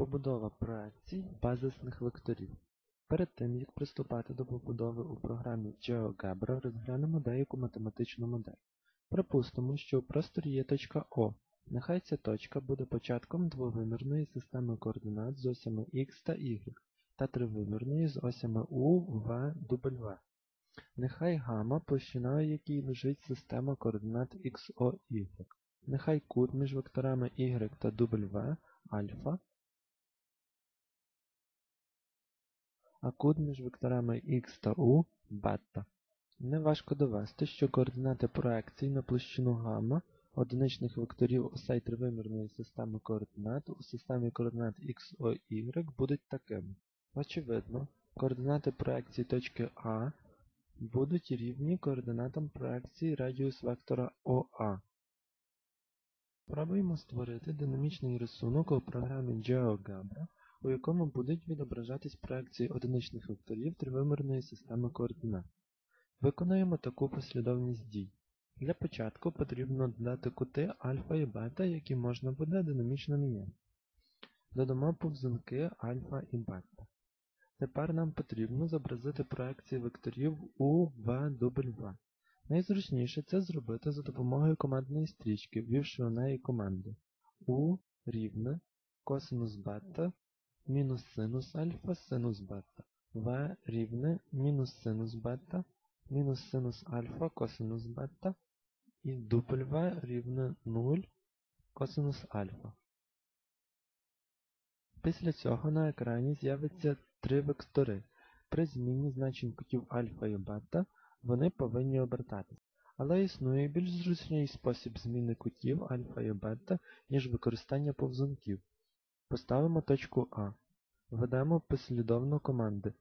Побудова проекцій базисних векторів. Перед тим, як приступати до побудови у програмі GeoGebra, розглянемо деяку математичну модель. Припустимо, що у просторі є точка О. Нехай ця точка буде початком двовимірної системи координат з осями X та Y та тривимірної з осями U, V, W. Нехай гамма, площиною якій лежить система координат XO, Y. Нехай кут між векторами Y та W альфа, а кут між векторами x та u бета. Неважко довести, що координати проекцій на площину гамма одиничних векторів осей тривимірної системи координат у системі координат x, o, y будуть такими. Очевидно, координати проекції точки А будуть рівні координатам проекції радіус вектора OA. Спробуємо створити динамічний рисунок у програмі GeoGebra, у якому будуть відображатись проекції одиничних векторів тривимірної системи координат. Виконуємо таку послідовність дій. Для початку потрібно додати кути альфа і бета, які можна буде динамічно міняти. Додамо повзунки альфа і бета. Тепер нам потрібно зобразити проекції векторів у, В, W. Найзручніше це зробити за допомогою командної стрічки, ввівши у неї команди U рівне косинус бета мінус синус альфа синус бета, В рівне мінус синус бета мінус синус альфа косинус бета і W рівне 0 косинус альфа. Після цього на екрані з'явиться три вектори. При зміні значень кутів альфа і бета вони повинні обертатися. Але існує більш зручний спосіб зміни кутів альфа і бета, ніж використання повзунків. Поставимо точку А. Введемо послідовно команди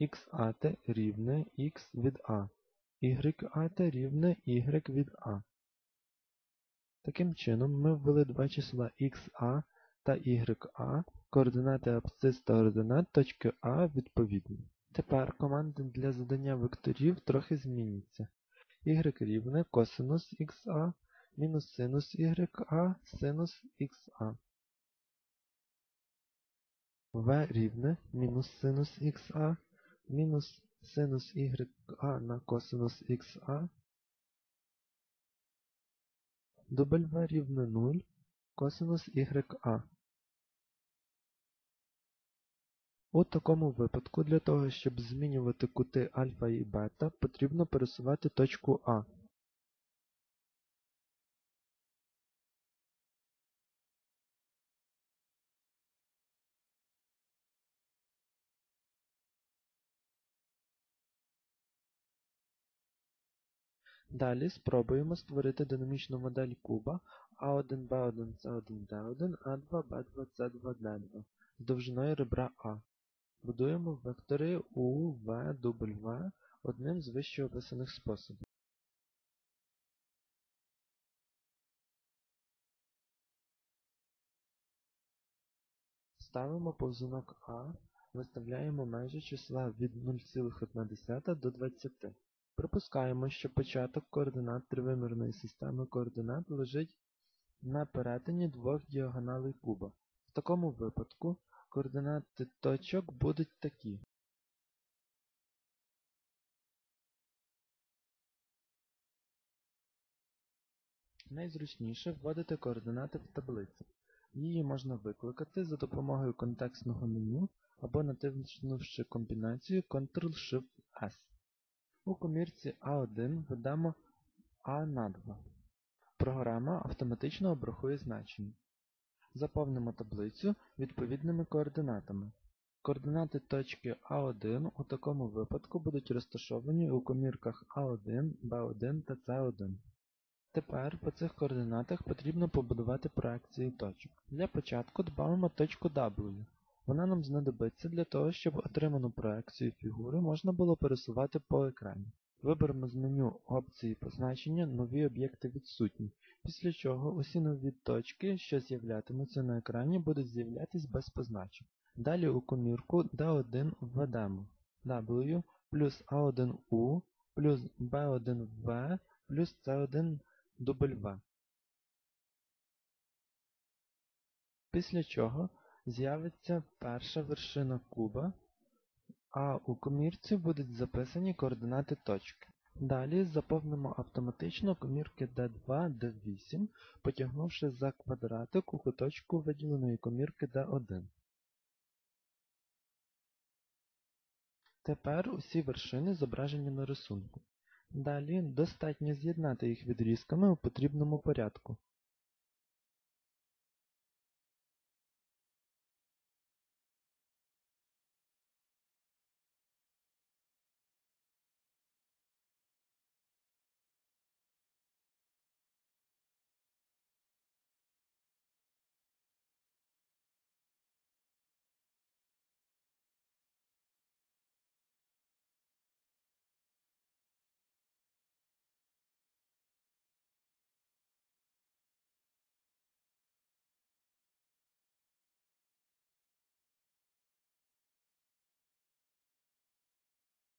xat рівне x від А, yat рівне y від А. Таким чином, ми ввели два числа xa та ya, координати абсцис та ординат точки А відповідні. Тепер команди для задання векторів трохи зміняться. y рівне косинус xa мінус синус ya синус xa. v рівне мінус синус xa мінус синус ya на косинус xa. W рівне 0 косинус ya. У такому випадку для того, щоб змінювати кути альфа і бета, потрібно пересувати точку А. Далі спробуємо створити динамічну модель куба А1, Б1, С1, Д1, А2, Б2, С2, Д2 з довжиною ребра А. Будуємо вектори У, В, W одним з вище описаних способів. Ставимо повзунок А, виставляємо межі числа від 0,1 до 20. Припускаємо, що початок координат тривимірної системи координат лежить на перетині двох діагоналей куба. В такому випадку координати точок будуть такі. Найзручніше вводити координати в таблицю. Її можна викликати за допомогою контекстного меню або натиснувши комбінацію Ctrl-Shift-S. У комірці А1 введемо А на 2. Програма автоматично обрахує значення. Заповнимо таблицю відповідними координатами. Координати точки А1 у такому випадку будуть розташовані у комірках А1, Б1 та С1. Тепер по цих координатах потрібно побудувати проекції точок. Для початку додамо точку W. Вона нам знадобиться для того, щоб отриману проекцію фігури можна було пересувати по екрані. Виберемо з меню опції позначення Нові об'єкти відсутні, після чого усі нові точки, що з'являтимуться на екрані, будуть з'являтись без позначень. Далі у комірку D1 введемо W плюс A1U плюс B1V плюс C1W. після чого з'явиться перша вершина куба, а у комірці будуть записані координати точки. Далі заповнимо автоматично комірки D2, D8, потягнувши за квадратик у куточку виділеної комірки D1. Тепер усі вершини зображені на рисунку. Далі достатньо з'єднати їх відрізками у потрібному порядку.